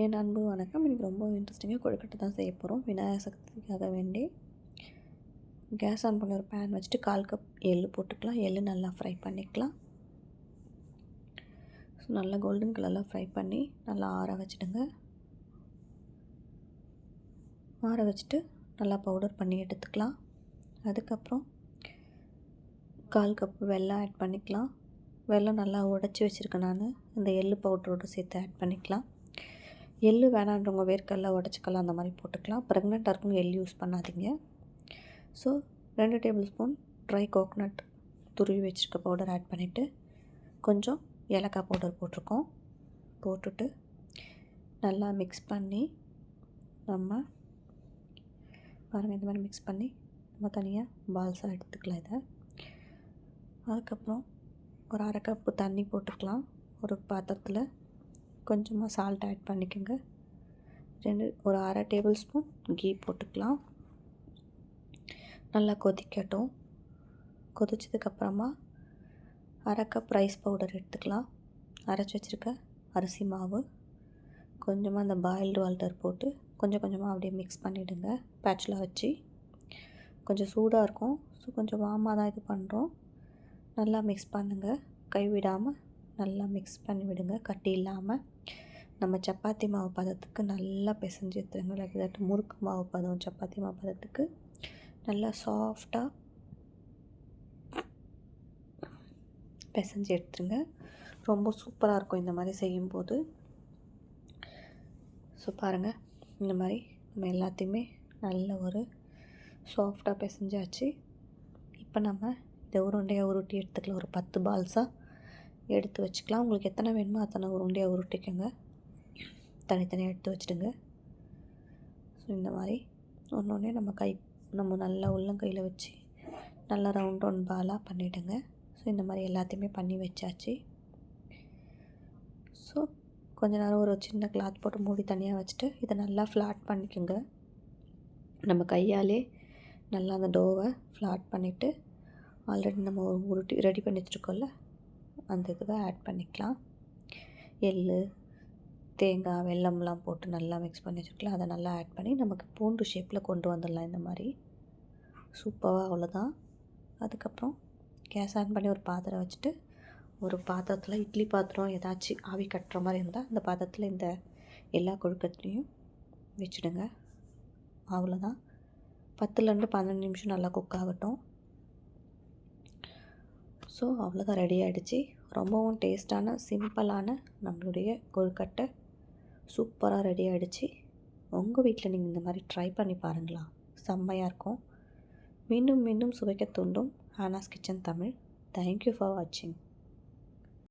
என் அன்பு வணக்கம். இன்றைக்கி ரொம்ப இன்ட்ரெஸ்டிங்காக கொழுக்கட்டை தான் செய்ய போகிறோம் விநாயகர் சக்திக்காக வேண்டி கேஸ் ஆன் பண்ணி ஒரு பேன் வச்சுட்டு கால் கப் எள்ளு போட்டுக்கலாம். எள்ளு நல்லா ஃப்ரை பண்ணிக்கலாம். ஸோ நல்லா கோல்டன் கலரில் ஃப்ரை பண்ணி நல்லா ஆற வச்சுடுங்க. ஆற வச்சுட்டு நல்லா பவுடர் பண்ணி எடுத்துக்கலாம். அதுக்கப்புறம் கால் கப் வெல்லம் ஆட் பண்ணிக்கலாம். வெல்லம் நல்லா உடச்சி வச்சுருக்கேன் நான். இந்த எள்ளு பவுடரோடு சேர்த்து ஆட் பண்ணிக்கலாம். எள்ளு வேணான்றவங்க வேர்க்கடலை உடச்சிக்கலாம் அந்த மாதிரி போட்டுக்கலாம். ப்ரெக்னெண்ட்டாக இருக்குன்னு எள் யூஸ் பண்ணாதீங்க. ஸோ ரெண்டு டேபிள் ஸ்பூன் ட்ரை கோக்னட் துருவி வச்சுருக்க பவுடர் ஆட் பண்ணிவிட்டு கொஞ்சம் ஏலக்காய் பவுடர் போட்டிருக்கோம். போட்டுட்டு நல்லா மிக்ஸ் பண்ணி நம்ம பாருங்கள் இந்த மாதிரி மிக்ஸ் பண்ணி நம்ம தனியாக பால்ஸாக எடுத்துக்கலாம் இதை. அதுக்கப்புறம் ஒரு அரை கப்பு தண்ணி போட்டுக்கலாம். ஒரு பாத்திரத்தில் கொஞ்சமாக சால்ட் ஆட் பண்ணிக்கோங்க. ரெண்டு ஒரு அரை டேபிள் ஸ்பூன் கீ போட்டுக்கலாம். நல்லா கொதிக்கட்டும். கொதிச்சதுக்கப்புறமா அரை கப் ரைஸ் பவுடர் எடுத்துக்கலாம். அரைச்சி வச்சுருக்க அரிசி மாவு. கொஞ்சமாக அந்த பாயில்டு வால்டர் போட்டு கொஞ்சம் கொஞ்சமாக அப்படியே மிக்ஸ் பண்ணிவிடுங்க பேட்சில் வச்சு. கொஞ்சம் சூடாக இருக்கும். ஸோ கொஞ்சம் வாமாக தான் இது பண்ணுறோம் நல்லா மிக்ஸ் பண்ணுங்கள் கைவிடாமல் நல்லா மிக்ஸ் பண்ணி விடுங்க கட்டி இல்லாமல் நம்ம சப்பாத்தி மாவு பதத்துக்கு நல்லா பிசைஞ்சு எடுத்துருங்க. இல்லாட்டி முறுக்கு மாவு பதம் சப்பாத்தி மாவு பதத்துக்கு நல்லா சாஃப்டாக பிசைஞ்சு எடுத்துருங்க. ரொம்ப சூப்பராக இருக்கும் இந்த மாதிரி செய்யும்போது. ஸோ பாருங்கள் இந்த மாதிரி நம்ம எல்லாத்தையுமே நல்ல ஒரு சாஃப்டாக பிசைஞ்சாச்சு. இப்போ நம்ம இதை உருண்டையாக உருட்டி எடுத்துக்கலாம். ஒரு பத்து பால்ஸாக எடுத்து வச்சுக்கலாம். உங்களுக்கு எத்தனை வேணுமோ அத்தனை உருண்டையாக உருட்டிக்கோங்க. தனித்தனியாக எடுத்து வச்சுடுங்க. ஸோ இந்த மாதிரி. ஒன்று ஒன்றே நம்ம கை நம்ம நல்லா உள்ளங்கையில் வச்சு நல்லா ரவுண்ட் ரவுண்ட் பாலாக பண்ணிவிடுங்க ஸோ இந்த மாதிரி எல்லாத்தையுமே பண்ணி வச்சாச்சு. ஸோ கொஞ்ச நேரம் ஒரு சின்ன கிளாத் போட்டு மூடி தனியாக வச்சுட்டு இதை நல்லா ஃப்ளாட் பண்ணிக்கோங்க. நம்ம கையாலே நல்லா அந்த டோவை ஃப்ளாட் பண்ணிவிட்டு ஆல்ரெடி நம்ம உருட்டி ரெடி பண்ணி வச்சுருக்கோம்ல அந்த இதுவை ஆட் பண்ணிக்கலாம். எள் தேங்காய் வெல்லம்லாம் போட்டு நல்லா மிக்ஸ் பண்ணி வச்சுருக்கலாம் அதை நல்லா ஆட் பண்ணி நமக்கு பூண்டு ஷேப்பில் கொண்டு வந்துடலாம் இந்த மாதிரி. சூப்பராக அவ்வளோதான் அதுக்கப்புறம் கேஸ் ஆன் பண்ணி ஒரு பாத்திரம் வச்சுட்டு ஒரு பாத்திரத்தில் இட்லி பாத்திரம் ஏதாச்சும் ஆவி கட்டுற மாதிரி இருந்தால் அந்த பாத்திரத்தில் இந்த எல்லா கொழுக்கட்டையும் வச்சுடுங்க. அவ்வளோதான் பத்துலேருந்து பன்னெண்டு நிமிஷம் நல்லா குக் ஆகட்டும். ஸோ அவ்வளோதான் ரெடி ஆகிடுச்சு ரொம்பவும் டேஸ்ட்டான சிம்பிளான நம்மளுடைய கொழுக்கட்டை சூப்பராக ரெடி ஆகிடுச்சு உங்கள் வீட்டில் நீங்கள் இந்த மாதிரி ட்ரை பண்ணி பாருங்களா. செம்மையாக இருக்கும். மீண்டும் மீண்டும் சுவைக்க தூண்டும். ஹானாஸ் kitchen Tamil. Thank you for வாட்சிங்